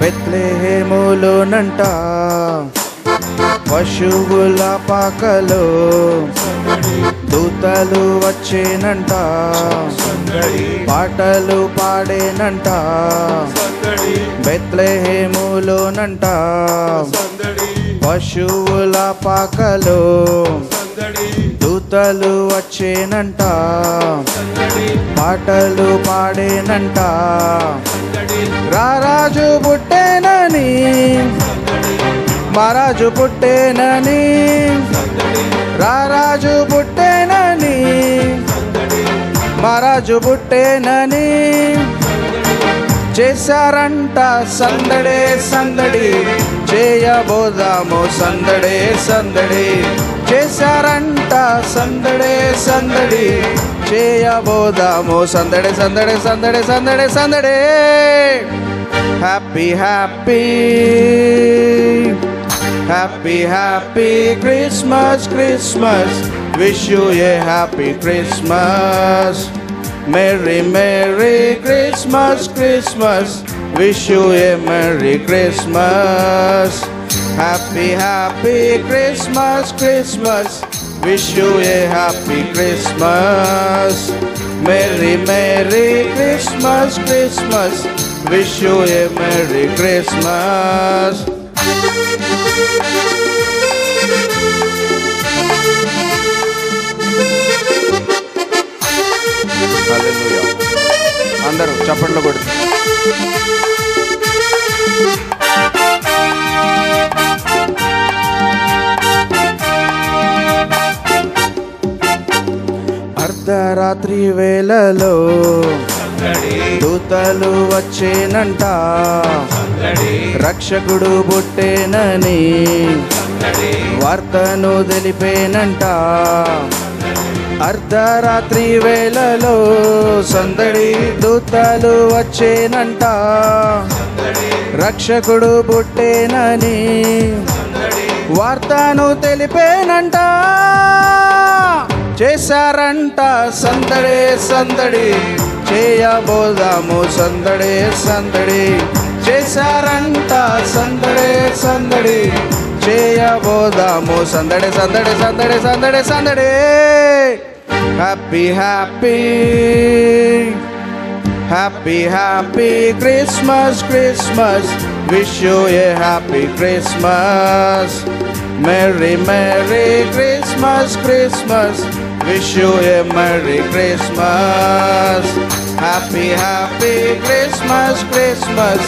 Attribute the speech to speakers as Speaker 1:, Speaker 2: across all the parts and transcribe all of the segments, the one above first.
Speaker 1: బెత్లెహేములోనంట పశువుల పాకలో దూతలు వచ్చేనంట పాటలు పాడేనంట బెత్లెహేములోనంట పశువుల పాకలో దూతలు వచ్చేనంట పాటలు పాడేనంట. రారాజు పుట్టేనని. మహారాజు పుట్టేనని. రారాజు పుట్టేనని. మహారాజు పుట్టేనని. చేశారంట సందడే సందడి. చేయబోదాము సందడే సందడి. చేశారంట సందడే సందడి చేయబోదాము. సందడే సందడే సందడే సందడే సందడే. Happy happy. Happy happy Christmas Christmas. Wish you a happy Christmas. Merry, Merry Christmas Christmas. Wish you a Merry Christmas. Happy, Happy Christmas, Christmas. Wish you a Happy Christmas. Merry, Merry Christmas, Christmas. Wish you a Merry Christmas. హల్లెలూయా అందరూ చప్పట్లు కొడుతూ అర్ధరాత్రి వేళలో దూతలు వచ్చేనంట. రక్షకుడు పుట్టేనని వార్తను తెలిపేనంట. అర్ధరాత్రి వేళలో సందడి దూతలు వచ్చేనంట. రక్షకుడు పుట్టేనని వార్తను తెలిపేనంట. చేశారంట సందడే సందడి చేయబోదాము సందడే సందడి. చేశారంట సందడే సందడి చేయబోదాము సందడే సందడే సందడే సందడే సందడే. Happy happy happy happy Christmas Christmas. Wish you a happy Christmas. Merry merry Christmas Christmas. Wish you a Merry Christmas. Happy, happy Christmas, Christmas.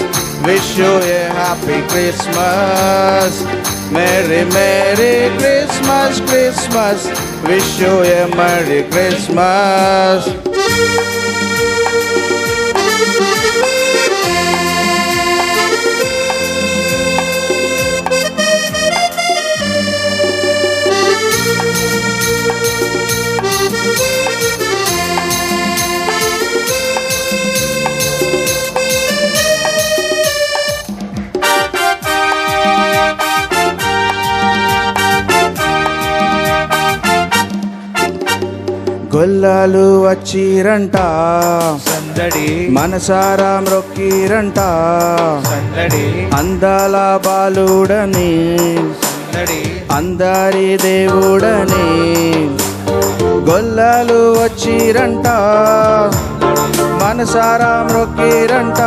Speaker 1: Wish you a happy Christmas. Merry, Merry Christmas, Christmas. Wish you a Merry Christmas. గొల్లాలు వచ్చిరంట.
Speaker 2: సందడి.
Speaker 1: మనసారా మ్రొక్కిరంట.
Speaker 2: సందడి.
Speaker 1: అందాల బాలుడని
Speaker 2: సందడి.
Speaker 1: అందరి దేవుడని. గొల్లాలు వచ్చిరంట. మనసారా మ్రొక్కిరంట.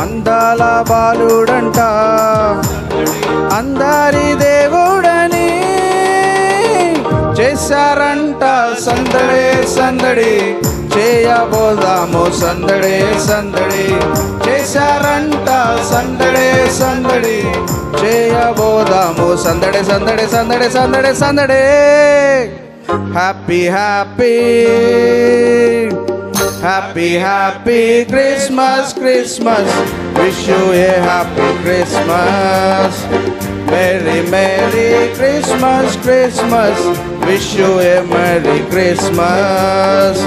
Speaker 1: అందాల బాలుడంట సందడి చేయబోదాము. సందడే సందడి చేశారంట. సందడే సందడి చేయబోదాము. సందడే సందడే సందడే సందడే సందడే. Happy happy Happy, happy Christmas, Christmas. Wish you a happy Christmas. Merry, Merry Christmas, Christmas. Wish you a Merry Christmas.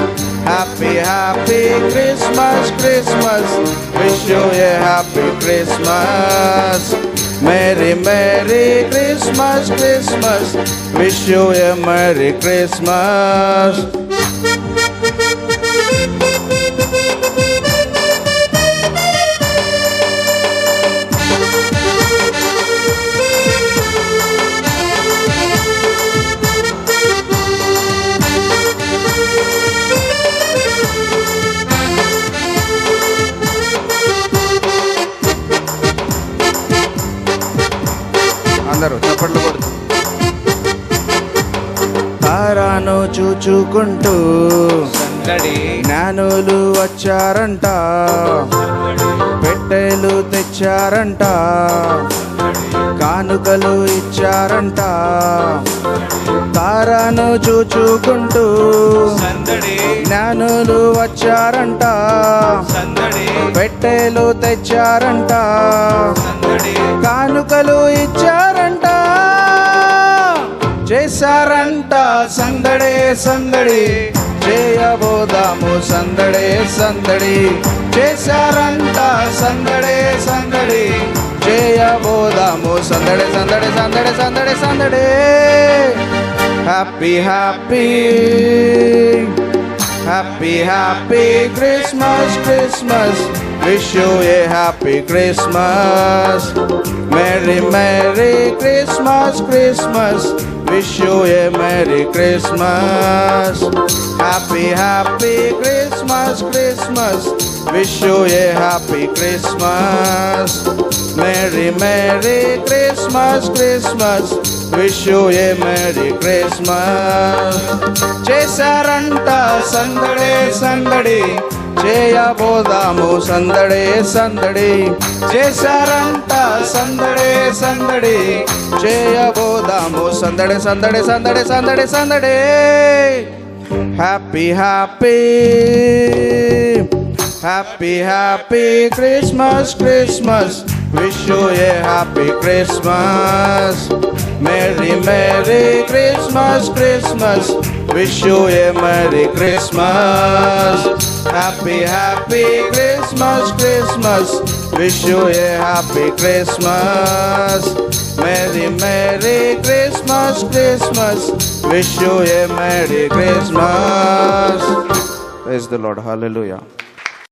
Speaker 1: Happy, happy Christmas, Christmas. Wish you a happy Christmas. Merry, Merry Christmas, Christmas. Wish you a Merry Christmas. తారను చూచుకుంటూ జ్ఞానులు వచ్చారంట. పెట్టెలు తెచ్చారంట. కానుకలు ఇచ్చారంట. తారను చూచుకుంటూ జ్ఞానులు వచ్చారంట. పెట్టెలు తెచ్చారంట. కానుకలు ఇచ్చారంట. చేశారంట సందడే సందడి చేయబోదాము సందడే సందడి చేశారంట సందడే సందడి చేయబోదాము సందడే సందడే సందడే సందడే సందడే happy happy happy happy Christmas Christmas wish you a happy Christmas merry merry Christmas Christmas wish you a merry Christmas happy happy Christmas Christmas wish you a happy Christmas merry merry Christmas Christmas wish you a merry Christmas చేశారంట సందడే సందడి చేయబోదాము సందడే సందడి. చేశారంతా సందడే సందడి. చేయబోదాము సందడే సందడే సందడే సందడే సందడే. Happy happy. Happy happy Christmas Christmas. Wish you a happy Christmas. Merry merry Christmas Christmas. Wish you a Merry Christmas. Happy, happy Christmas, Christmas. Wish you a happy Christmas. Merry, Merry Christmas, Christmas. Wish you a Merry Christmas. Praise the Lord. Hallelujah.